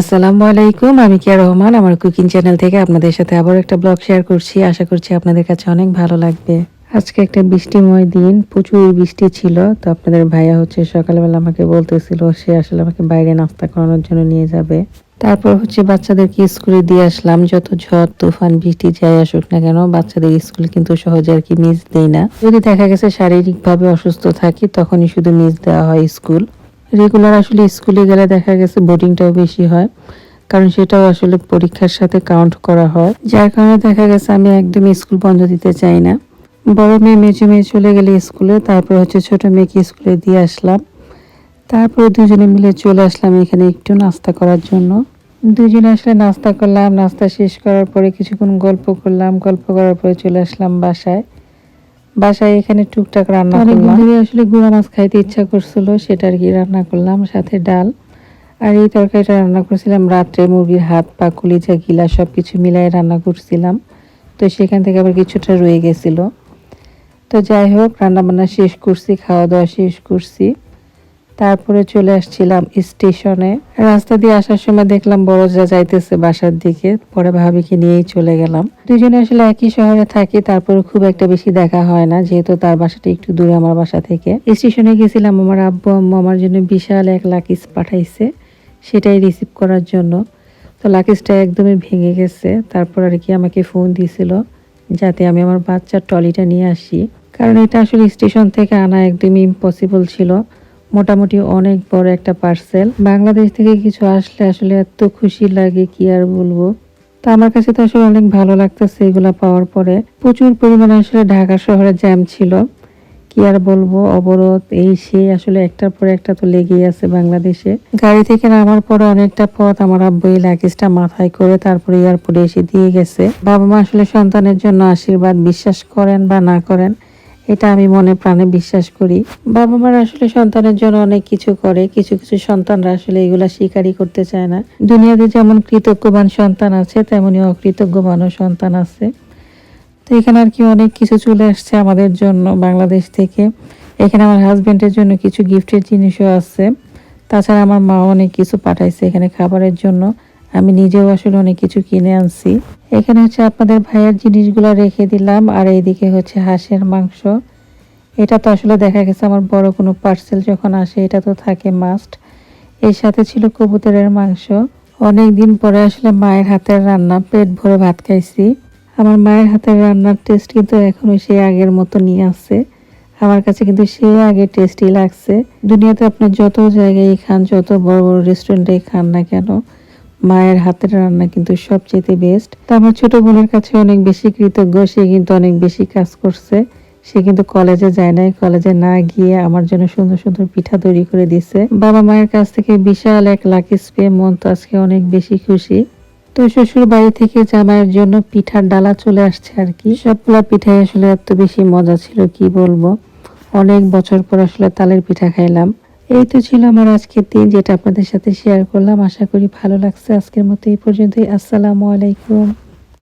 আসসালামু আলাইকুম, আমি কিয়া রহমান, আমার কুকিং চ্যানেল থেকে আপনাদের সাথে আবার একটা ব্লগ শেয়ার করছি। আশা করছি আপনাদের কাছে অনেক ভালো লাগবে। আজকে একটা বৃষ্টিময় দিন, প্রচুর বৃষ্টি ছিল, তো আপনাদের ভাইয়া হচ্ছে সকালবেলা আমাকে বলতেছিল, সে আসলে আমাকে বাইরে নাস্তা করানোর জন্য নিয়ে যাবে। তারপর হচ্ছে বাচ্চাদেরকে স্কুলে দিয়ে আসলাম, যত ঝড়, তুফান, বৃষ্টি যাই আসুক না কেন, বাচ্চাদের স্কুল কিন্তু সহজে আর কি মিস দেই না। যদি দেখা গেছে শারীরিকভাবে অসুস্থ থাকি, তখনই শুধু মিস দেওয়া হয় স্কুল। রেগুলার আসলে স্কুলে গেলে দেখা গেছে বোর্ডিংটাও বেশি হয়, কারণ সেটাও আসলে পরীক্ষার সাথে কাউন্ট করা হয়। যার কারণে দেখা গেছে আমি একদম স্কুল বন্ধ দিতে চাই না। বড় মেয়ে মেজো মেয়ে চলে গেলে স্কুলে তারপর হচ্ছে ছোট মেয়েকে স্কুলে দিয়ে আসলাম। তারপরে দুজনে মিলে চলে আসলাম এখানে একটু নাস্তা করার জন্য। দুজনে আসলে নাস্তা করলাম, নাস্তা শেষ করার পরে কিছুক্ষণ গল্প করলাম, গল্প করার পরে চলে আসলাম বাসায়। বাসায় এখানে টুকটাক রান্না করলাম। আসলে গুঁড়া মাছ খাইতে ইচ্ছা করছিল সেটা আর কি রান্না করলাম সাথে ডাল। আর এই তরকারিটা রান্না করছিলাম রাত্রে মুরগির হাত পা কলিজা গিলা সব কিছু মিলাই রান্না করছিলাম। তো সেখান থেকে আবার কিছুটা রয়ে গেছিল। তো যাই হোক রান্না বান্না শেষ করছি খাওয়া দাওয়া শেষ করছি। তারপরে চলে আসছিলাম স্টেশনে। রাস্তা দিয়ে আসার সময় দেখলাম বড়জা যাইতেছে বাসার দিকে, পরে ভাবিকে নিয়েই চলে গেলাম। দুজনে আসলে একই শহরে থাকি তারপরে খুব একটা বেশি দেখা হয় না, যেহেতু তার বাসাটা একটু দূরে আমার বাসা থেকে। স্টেশনে গেছিলাম আমার আব্বু আম্মু, আমার জন্য বিশাল এক লাকিস পাঠাইছে, সেটাই রিসিভ করার জন্য। তো লাকিসটা একদমই ভেঙে গেছে, তারপর আর কি আমাকে ফোন দিছিল, যাতে আমি আমার বাচ্চার ট্রলিটা নিয়ে আসি। কারণ এটা আসলে স্টেশন থেকে আনা একদমই ইম্পসিবল ছিল। মোটামুটি অনেক বড় একটা পার্সেল বাংলাদেশ থেকে কিছু আসলে আসলে এত খুশি লাগে, কি আর বলব? তো আমার কাছে তো আসলে অনেক ভালো লাগতেছে এগুলা পাওয়ার পরে। প্রচুর পরিমাণে আসলে ঢাকা শহরে জ্যাম ছিল। কি আর বলব, অবরোধ, এই সে আসলে একটার পর একটা তো লেগেই আছে বাংলাদেশে। গাড়ি থেকে নামার পরে অনেকটা পথ আমার আব্বু এই লাগেজটা মাথায় করে তারপরে এয়ারপোর্টে এসে দিয়ে গেছে। বাবা মা আসলে সন্তানের জন্য আশীর্বাদ, বিশ্বাস করেন বা না করেন এটা আমি মনে প্রাণে বিশ্বাস করি। বাবা মারা আসলে সন্তানের জন্য অনেক কিছু করে, কিছু কিছু সন্তানরা আসলে এগুলা স্বীকারই করতে চায় না। দুনিয়াতে যেমন কৃতজ্ঞবান সন্তান আছে, তেমনি অকৃতজ্ঞবানও সন্তান আছে। তো এখানে আর কি অনেক কিছু চলে আসছে আমাদের জন্য বাংলাদেশ থেকে। এখানে আমার হাজবেন্ডের জন্য কিছু গিফটের জিনিসও আছে। তাছাড়া আমার মা অনেক কিছু পাঠাইছে এখানে খাবারের জন্য। আমি নিজেও আসলে অনেক কিছু কিনে আনছি। এখানে হচ্ছে আপনাদের ভাইয়ের জিনিসগুলো রেখে দিলাম, আর এইদিকে হচ্ছে হাঁসের মাংস। এটা তো আসলে দেখা গেছে আমার বড় কোনো পার্সেল যখন আসে, এটা তো থাকে মাস্ট এর সাথে ছিল কবুতরের মাংস। অনেক দিন পরে আসলে মায়ের হাতের রান্না, পেট ভরে ভাত খাইছি। আমার মায়ের হাতের রান্নার টেস্ট কিন্তু এখনও সে আগের মতো নিয়ে আসছে আমার কাছে কিন্তু সে আগে টেস্টি লাগছে। দুনিয়াতে আপনার যত জায়গায় খান, যত বড় বড় রেস্টুরেন্টে খান না কেন মায়ের হাতের রান্না কিন্তু সবচেয়ে বেস্ট তো আমার ছোট বোনের কাছে অনেক বেশি কৃতজ্ঞ, সে কিন্তু অনেক বেশি কাজ করছে। সে কিন্তু কলেজে যায় নাই কলেজে না গিয়ে আমার জন্য সুন্দর সুন্দর পিঠা তৈরি করে দিছে। বাবা মায়ের কাছ থেকে বিশাল এক লাকি পেয়ে মন তো আজকে অনেক বেশি খুশি। তো শ্বশুর বাড়ি থেকে জামাইয়ের জন্য পিঠার ডালা চলে আসছে আর কি। সবগুলা পিঠাই আসলে এত বেশি মজা ছিল, কি বলব? অনেক বছর পর আসলে তালের পিঠা খাইলাম। এই তো ছিল আমার আজকের দিন যেটা আপনাদের সাথে শেয়ার করলাম। আশা করি ভালো লাগছে। আজকের মতো এই পর্যন্তই। আসসালামু আলাইকুম।